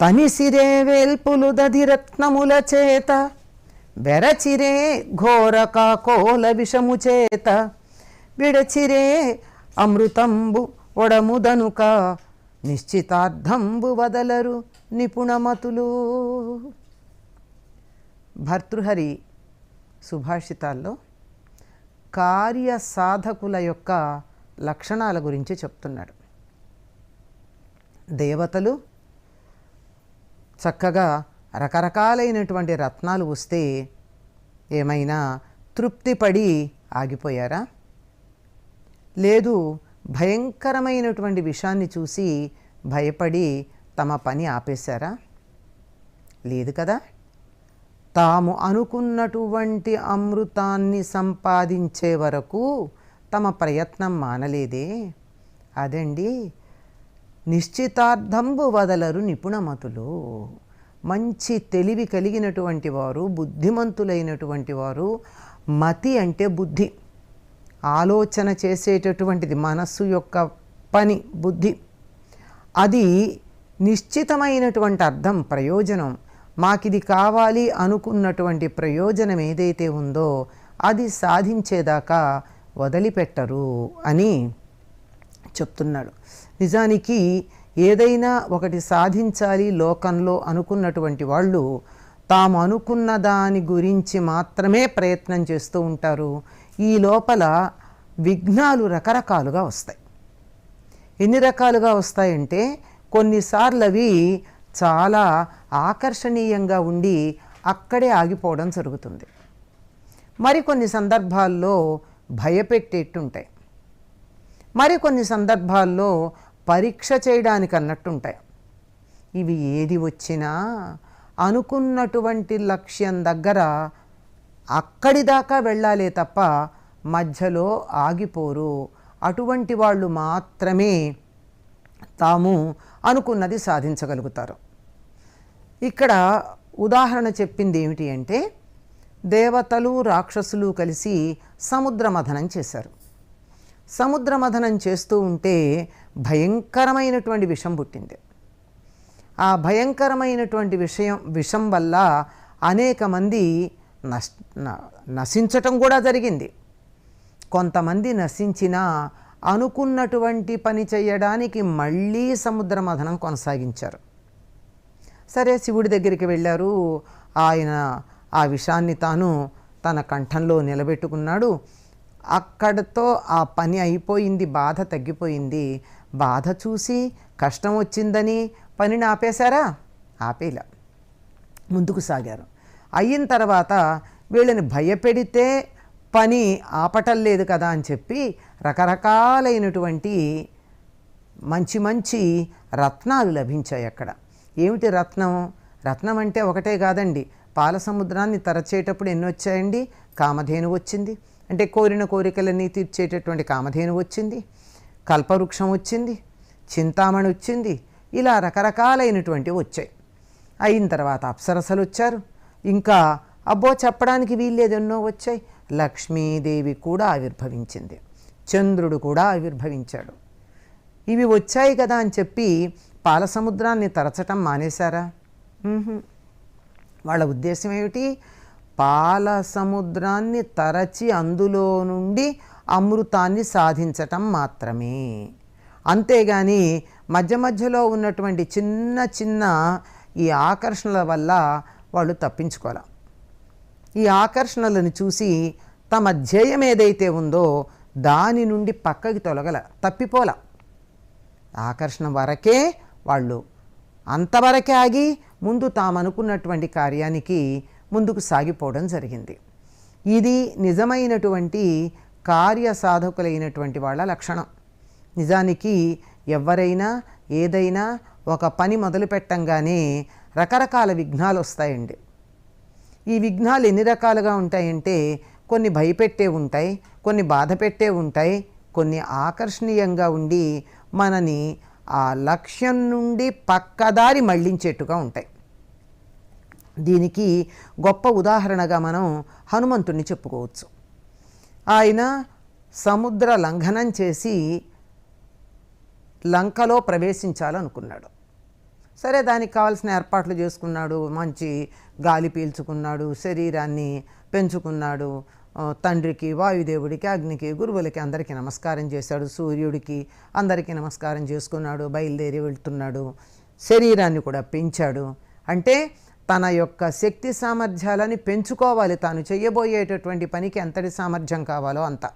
తనిసిరే వేల్పులు దధిరత్నముల చేత వెరచిరే ఘోరక కోల విషము చేత విడచిరే అమృతంబు ఒడముదనుక నిశ్చితార్థంబు వదలరు నిపుణమతులు. భర్తృహరి సుభాషితాల్లో కార్య సాధకుల యొక్క లక్షణాల గురించి చెప్తున్నాడు. దేవతలు చక్కగా రకరకాలైనటువంటి రత్నాలు వస్తే ఏమైనా తృప్తిపడి ఆగిపోయారా? లేదు భయంకరమైనటువంటి విషయాన్ని చూసి భయపడి తమ పని ఆపేశారా? లేదు కదా. తాము అనుకున్నటువంటి అమృతాన్ని సంపాదించే వరకు తమ ప్రయత్నం మానలేదే. అదండి నిశ్చితార్థంబు వదలరు నిపుణమతులు. మంచి తెలివి కలిగినటువంటి వారు బుద్ధిమంతులైనటువంటి వారు మతి అంటే బుద్ధి. ఆలోచన చేసేటటువంటిది మనస్సు యొక్క పని బుద్ధి. అది నిశ్చితమైనటువంటి అర్థం ప్రయోజనం. మాకిది కావాలి అనుకున్నటువంటి ప్రయోజనం ఏదైతే ఉందో అది సాధించేదాకా వదిలిపెట్టరు అని చెప్తున్నాడు. నిజానికి ఏదైనా ఒకటి సాధించాలి లోకంలో అనుకున్నటువంటి వాళ్ళు తాము అనుకున్న దాని గురించి మాత్రమే ప్రయత్నం చేస్తూ ఉంటారు. ఈ లోపల విఘ్నాలు రకరకాలుగా వస్తాయి. ఎన్ని రకాలుగా వస్తాయంటే కొన్నిసార్లు అవి చాలా ఆకర్షణీయంగా ఉండి అక్కడే ఆగిపోవడం జరుగుతుంది. మరికొన్ని సందర్భాల్లో భయపెట్టేట్టుంటాయి. మరికొన్ని సందర్భాల్లో పరీక్ష చేయడానికి అన్నట్టుంటాయి ఇవి ఏది వచ్చినా అనుకున్నటువంటి లక్ష్యం దగ్గర అక్కడి దాకా వెళ్ళాలే తప్ప మధ్యలో ఆగిపోరు. అటువంటి వాళ్ళు మాత్రమే తాము అనుకున్నది సాధించగలుగుతారు. ఇక్కడ ఉదాహరణ చెప్పింది ఏమిటి అంటే దేవతలు రాక్షసులు కలిసి సముద్ర మథనం చేశారు. సముద్ర మథనం చేస్తూ ఉంటే భయంకరమైనటువంటి విషం పుట్టింది. ఆ భయంకరమైనటువంటి విషయం విషం వల్ల అనేక మంది నష్ నశించటం కూడా జరిగింది. కొంతమంది నశించినా అనుకున్నటువంటి పని చేయడానికి మళ్ళీ సముద్ర మథనం కొనసాగించారు. సరే శివుడి దగ్గరికి వెళ్ళారు. ఆయన ఆ విషాన్ని తాను తన కంఠంలో నిలబెట్టుకున్నాడు. అక్కడతో ఆ పని అయిపోయింది బాధ తగ్గిపోయింది. బాధ చూసి కష్టం వచ్చిందని పనిని ఆపేశారా? ఆపేలా. ముందుకు సాగారు. అయిన తర్వాత వీళ్ళని భయపెడితే పని ఆపటం లేదు కదా అని చెప్పి రకరకాలైనటువంటి మంచి మంచి రత్నాలు లభించాయి అక్కడ. ఏమిటి రత్నం? రత్నం అంటే ఒకటే కాదండి. పాల సముద్రాన్ని తరచేటప్పుడు ఎన్ని వచ్చాయండి కామధేను వచ్చింది. అంటే కోరిన కోరికలన్నీ తీర్చేటటువంటి కామధేను వచ్చింది కల్పవృక్షం వచ్చింది చింతామణి వచ్చింది ఇలా రకరకాలైనటువంటివి వచ్చాయి. అయిన తర్వాత అప్సరసలు వచ్చారు. ఇంకా అబ్బో చెప్పడానికి వీళ్ళేదెన్నో వచ్చాయి. లక్ష్మీదేవి కూడా ఆవిర్భవించింది. చంద్రుడు కూడా ఆవిర్భవించాడు. ఇవి వచ్చాయి కదా అని చెప్పి పాలసముద్రాన్ని తరచటం మానేశారా? వాళ్ళ ఉద్దేశం ఏమిటి? పాల సముద్రాన్ని తరచి అందులో నుండి అమృతాన్ని సాధించటం మాత్రమే. అంతేగాని మధ్య మధ్యలో ఉన్నటువంటి చిన్న చిన్న ఈ ఆకర్షణల వల్ల వాళ్ళు తప్పించుకోలే. ఈ ఆకర్షణలను చూసి తమ ధ్యేయం ఏదైతే ఉందో దాని నుండి పక్కకి తొలగల తప్పిపోల. ఆకర్షణ వరకే వాళ్ళు అంతవరకే ఆగి ముందు తాము అనుకున్నటువంటి కార్యానికి ముందుకు సాగిపోవడం జరిగింది. ఇది నిజమైనటువంటి కార్య సాధకులైనటువంటి వాళ్ళ లక్షణం. నిజానికి ఎవరైనా ఏదైనా ఒక పని మొదలు పెట్టంగానే రకరకాల విఘ్నాలు వస్తాయండి. ఈ విఘ్నాలు ఎన్ని రకాలుగా ఉంటాయంటే కొన్ని భయపెట్టే ఉంటాయి కొన్ని బాధ పెట్టే ఉంటాయి కొన్ని ఆకర్షణీయంగా ఉండి మనని ఆ లక్ష్యం నుండి పక్కదారి మళ్ళించేట్టుగా ఉంటాయి. దీనికి గొప్ప ఉదాహరణగా మనం హనుమంతుణ్ణి చెప్పుకోవచ్చు. ఆయన సముద్ర లంఘనం చేసి లంకలో ప్రవేశించాలనుకున్నాడు. సరే దానికి కావాల్సిన ఏర్పాట్లు చేసుకున్నాడు. మంచి గాలి పీల్చుకున్నాడు శరీరాన్ని పెంచుకున్నాడు. తండ్రికి వాయుదేవుడికి అగ్నికి గురువులకి అందరికీ నమస్కారం చేశాడు. సూర్యుడికి అందరికీ నమస్కారం చేసుకున్నాడు బయలుదేరి వెళ్తున్నాడు. శరీరాన్ని కూడా పెంచాడు. అంటే తన యొక్క శక్తి సామర్థ్యాలని పెంచుకోవాలి తాను చేయబోయేటటువంటి పనికి ఎంతటి సామర్థ్యం కావాలో అంత.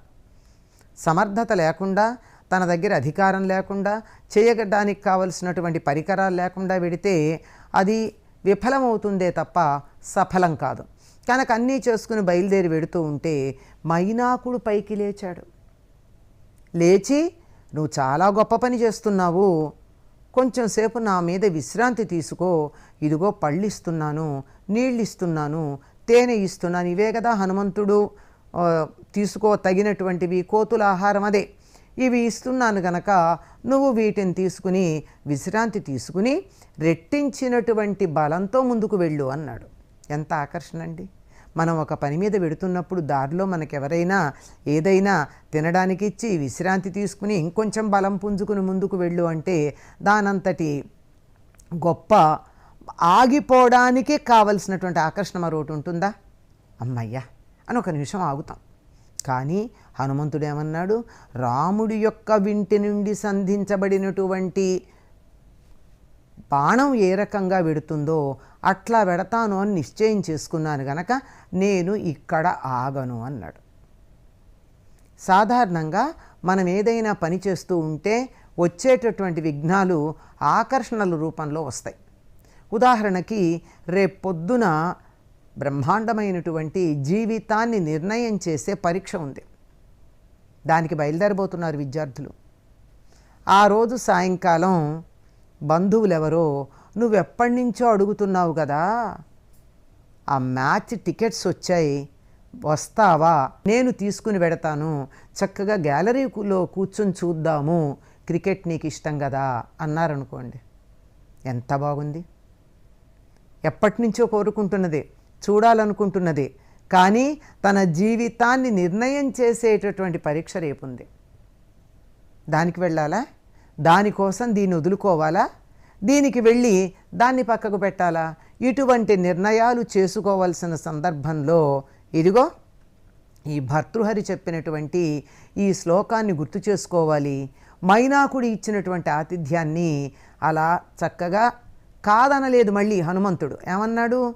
సమర్థత లేకుండా తన దగ్గర అధికారం లేకుండా చేయడానికి కావలసినటువంటి పరికరాలు లేకుండా వెడితే అది విఫలమవుతుందే తప్ప సఫలం కాదు. కనుక అన్నీ చేసుకుని బయలుదేరి వెడుతూ ఉంటే మైనాకుడు పైకి లేచాడు. లేచి నువ్వు చాలా గొప్ప పని చేస్తున్నావు. కొంచెం సేపు నా మీద విశ్రాంతి తీసుకో. ఇదిగో పళ్ళిస్తున్నాను నీళ్ళిస్తున్నాను నీళ్ళు ఇస్తున్నాను తేనె ఇస్తున్నాను. ఇవే కదా హనుమంతుడు తీసుకో తగినటువంటివి కోతుల ఆహారం అదే. ఇవి ఇస్తున్నాను గనక నువ్వు వీటిని తీసుకుని విశ్రాంతి తీసుకుని రెట్టించినటువంటి బలంతో ముందుకు వెళ్ళు అన్నాడు. ఎంత ఆకర్షణ అండి. మనం ఒక పని మీద వెడుతున్నప్పుడు దారిలో మనకెవరైనా ఏదైనా తినడానికి ఇచ్చి విశ్రాంతి తీసుకుని ఇంకొంచెం బలం పుంజుకుని ముందుకు వెళ్ళు అంటే దానంతటి గొప్ప ఆగిపోవడానికే కావలసినటువంటి ఆకర్షణ మరొకటి ఉంటుందా? అమ్మయ్యా! అని ఒక నిమిషం ఆగుతాం. కానీ హనుమంతుడేమన్నాడు రాముడి యొక్క వింటి నుండి సంధించబడినటువంటి బాణం ఏ రకంగా వెడుతుందో అట్లా వెడతాను అని నిశ్చయం చేసుకున్నాను గనక నేను ఇక్కడ ఆగను అన్నాడు. సాధారణంగా మనం ఏదైనా పని చేస్తూ ఉంటే వచ్చేటటువంటి విఘ్నాలు ఆకర్షణల రూపంలో వస్తాయి. ఉదాహరణకి రేపొద్దున బ్రహ్మాండమైనటువంటి జీవితాన్ని నిర్ణయం చేసే పరీక్ష ఉంది. దానికి బయలుదేరబోతున్నారు విద్యార్థులు. ఆ రోజు సాయంకాలం బంధువులెవరో నువ్వెప్పటి నుంచో అడుగుతున్నావు కదా? ఆ మ్యాచ్ టికెట్స్ వచ్చాయి. వస్తావా? నేను తీసుకుని పెడతాను చక్కగా గ్యాలరీలో కూర్చొని చూద్దాము. క్రికెట్ నీకు ఇష్టం కదా? అన్నారనుకోండి. ఎంత బాగుంది. ఎప్పటి నుంచో చూడాలనుకుంటున్నది. కానీ తన జీవితాన్ని నిర్ణయం చేసేటటువంటి పరీక్ష రేపుంది. దానికి వెళ్ళాలా? దానికోసం దీన్ని వదులుకోవాలా? దీనికి వెళ్ళి దాన్ని పక్కకు పెట్టాలా? ఇటువంటి నిర్ణయాలు చేసుకోవాల్సిన సందర్భంలో ఇదిగో ఈ భర్తృహరి చెప్పినటువంటి ఈ శ్లోకాన్ని గుర్తు చేసుకోవాలి. మైనాకుడి ఇచ్చినటువంటి ఆతిథ్యాన్ని అలా చక్కగా కాదనలేదు మళ్ళీ హనుమంతుడు. ఏమన్నాడు?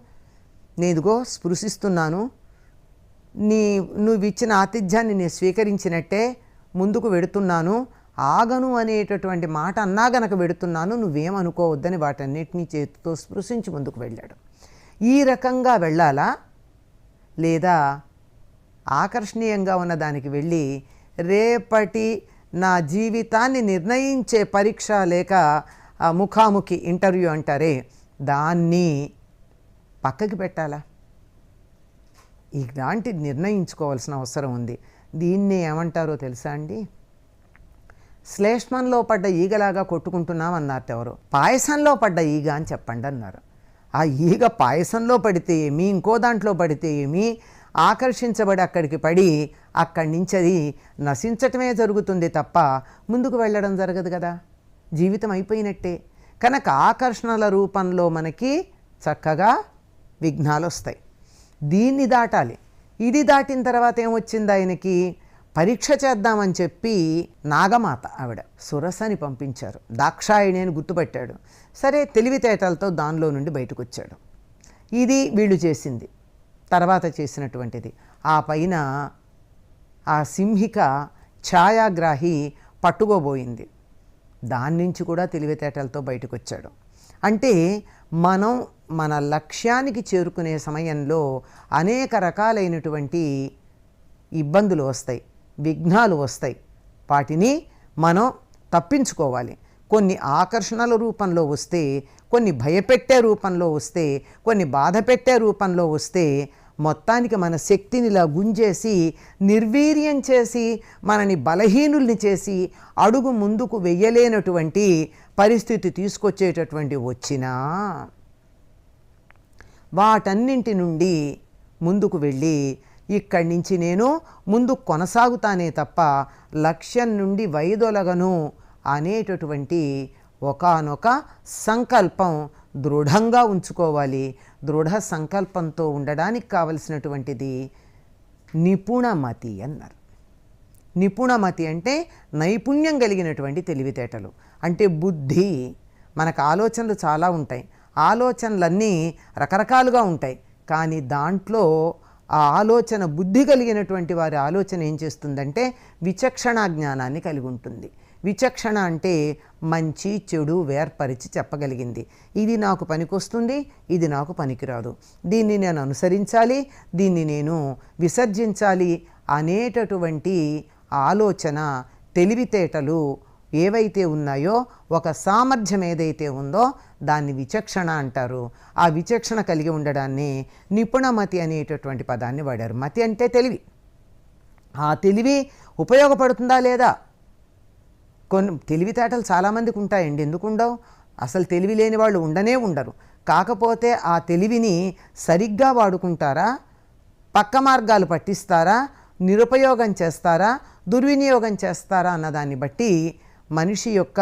నేనుగో స్పృశిస్తున్నాను. నీ నువ్వు ఇచ్చిన ఆతిథ్యాన్ని నేను స్వీకరించినట్టే ముందుకు వెడుతున్నాను. ఆగను అనేటటువంటి మాట అన్నా గనక వెడుతున్నాను నువ్వేమనుకోవద్దని వాటన్నిటినీ చేతితో స్పృశించి ముందుకు వెళ్ళాడు. ఈ రకంగా వెళ్ళాలా? లేదా ఆకర్షణీయంగా ఉన్న దానికి వెళ్ళి రేపటి నా జీవితాన్ని నిర్ణయించే పరీక్ష లేక ముఖాముఖి ఇంటర్వ్యూ అంటారే దాన్ని పక్కకి పెట్టాలా? ఇలాంటి నిర్ణయించుకోవాల్సిన అవసరం ఉంది. దీన్ని ఏమంటారో తెలుసా అండి? శ్లేష్మంలో పడ్డ ఈగలాగా కొట్టుకుంటున్నాం అన్నారు ఎవరు? పాయసంలో పడ్డ ఈగ అని చెప్పండి అన్నారు. ఆ ఈగ పాయసంలో పడితే ఏమి? ఇంకో దాంట్లో పడితే ఏమి? ఆకర్షించబడి అక్కడికి పడి అక్కడి నుంచి అది నశించటమే జరుగుతుంది తప్ప ముందుకు వెళ్ళడం జరగదు కదా. జీవితం అయిపోయినట్టే. కనుక ఆకర్షణల రూపంలో మనకి చక్కగా విఘ్నాలు వస్తాయి దీన్ని దాటాలి. ఇది దాటిన తర్వాత ఏమొచ్చింది ఆయనకి? పరీక్ష చేద్దామని చెప్పి నాగమాత ఆవిడ సురసని పంపించారు. దాక్షాయిణి అని గుర్తుపట్టాడు. సరే తెలివితేటలతో దానిలో నుండి బయటకు వచ్చాడు ఇది వీళ్ళు చేసింది. తర్వాత చేసినటువంటిది. ఆ పైన ఆ సింహిక ఛాయాగ్రాహి పట్టుకోబోయింది. దాని నుంచి కూడా తెలివితేటలతో బయటకు వచ్చాడు అంటే మనం మన లక్ష్యానికి చేరుకునే సమయంలో అనేక రకాలైనటువంటి ఇబ్బందులు వస్తాయి. విఘ్నాలు వస్తాయి. వాటిని మనం తప్పించుకోవాలి. కొన్ని ఆకర్షణల రూపంలో వస్తే కొన్ని భయపెట్టే రూపంలో వస్తే కొన్ని బాధ పెట్టే రూపంలో వస్తే మొత్తానికి మన శక్తిని ఇలా గుంజేసి నిర్వీర్యం చేసి మనని బలహీనుల్ని చేసి అడుగు ముందుకు వెయ్యలేనటువంటి పరిస్థితి తీసుకొచ్చేటటువంటి వచ్చినా వాటన్నింటి నుండి ముందుకు వెళ్ళి ఇక్కడి నుంచి నేను ముందు కొనసాగుతానే తప్ప లక్ష్యం నుండి వైదొలగను అనేటటువంటి ఒకానొక సంకల్పం దృఢంగా ఉంచుకోవాలి. దృఢ సంకల్పంతో ఉండడానికి కావలసినటువంటిది నిపుణమతి అన్నారు. నిపుణమతి అంటే నైపుణ్యం కలిగినటువంటి తెలివితేటలు. అంటే బుద్ధి మనకు ఆలోచనలు చాలా ఉంటాయి. ఆలోచనలన్నీ రకరకాలుగా ఉంటాయి. కానీ దాంట్లో ఆ ఆలోచన బుద్ధి కలిగినటువంటి వారి ఆలోచన ఏం చేస్తుందంటే విచక్షణ జ్ఞానాన్ని కలిగి ఉంటుంది. విచక్షణ అంటే మంచి చెడు వేర్పరిచి చెప్పగలిగింది. ఇది నాకు పనికొస్తుంది ఇది నాకు పనికిరాదు. దీన్ని నేను అనుసరించాలి దీన్ని నేను విసర్జించాలి అనేటటువంటి ఆలోచన తెలివితేటలు ఏవైతే ఉన్నాయో ఒక సామర్థ్యం ఏదైతే ఉందో దాన్ని విచక్షణ అంటారు. ఆ విచక్షణ కలిగి ఉండడాన్ని నిపుణమతి అనేటటువంటి పదాన్ని వాడారు. మతి అంటే తెలివి. ఆ తెలివి ఉపయోగపడుతుందా లేదా? కొన్ని తెలివితేటలు చాలామందికి ఉంటాయండి. ఎందుకు ఉండవు? అసలు తెలివి లేని వాళ్ళు ఉండనే ఉండరు. కాకపోతే ఆ తెలివిని సరిగ్గా వాడుకుంటారా? పక్క మార్గాలు పట్టిస్తారా? నిరుపయోగం చేస్తారా? దుర్వినియోగం చేస్తారా? అన్నదాన్ని బట్టి మనిషి యొక్క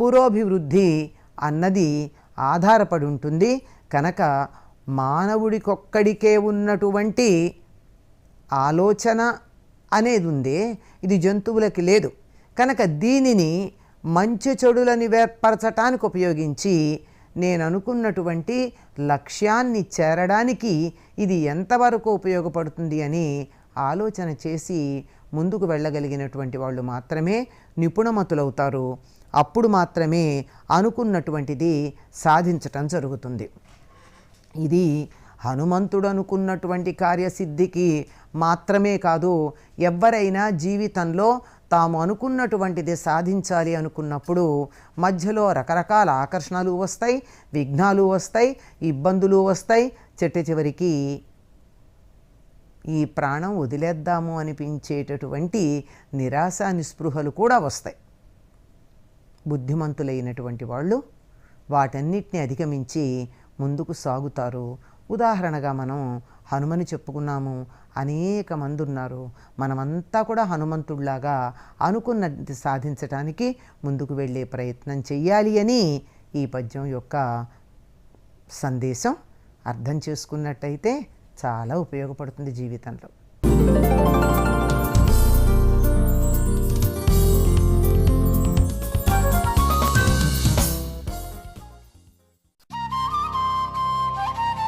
పురోభివృద్ధి అన్నది ఆధారపడి ఉంటుంది. కనుక మానవుడికొక్కడికే ఉన్నటువంటి ఆలోచన అనేది ఉంది ఇది జంతువులకి లేదు. కనుక దీనిని మంచి చెడులని వేర్పరచటానికి ఉపయోగించి నేను అనుకున్నటువంటి లక్ష్యాన్ని చేరడానికి ఇది ఎంతవరకు ఉపయోగపడుతుంది అని ఆలోచన చేసి ముందుకు వెళ్ళగలిగినటువంటి వాళ్ళు మాత్రమే నిపుణమతులవుతారు. అప్పుడు మాత్రమే అనుకున్నటువంటిది సాధించటం జరుగుతుంది. ఇది హనుమంతుడు అనుకున్నటువంటి కార్యసిద్ధికి మాత్రమే కాదు ఎవరైనా జీవితంలో తాము అనుకున్నటువంటిది సాధించాలి అనుకున్నప్పుడు మధ్యలో రకరకాల ఆకర్షణలు వస్తాయి విఘ్నాలు వస్తాయి ఇబ్బందులు వస్తాయి చెట్టు చివరికి ఈ ప్రాణం వదిలేద్దాము అనిపించేటటువంటి నిరాశ నిస్పృహలు కూడా వస్తాయి. బుద్ధిమంతులైనటువంటి వాళ్ళు వాటన్నిటిని అధిగమించి ముందుకు సాగుతారు. ఉదాహరణగా మనం హనుమని చెప్పుకున్నాము అనేక మంది ఉన్నారు మనమంతా కూడా హనుమంతుడిలాగా అనుకున్నది సాధించటానికి ముందుకు వెళ్ళే ప్రయత్నం చెయ్యాలి అని ఈ పద్యం యొక్క సందేశం అర్థం చేసుకున్నట్టయితే చాలా ఉపయోగపడుతుంది జీవితంలో.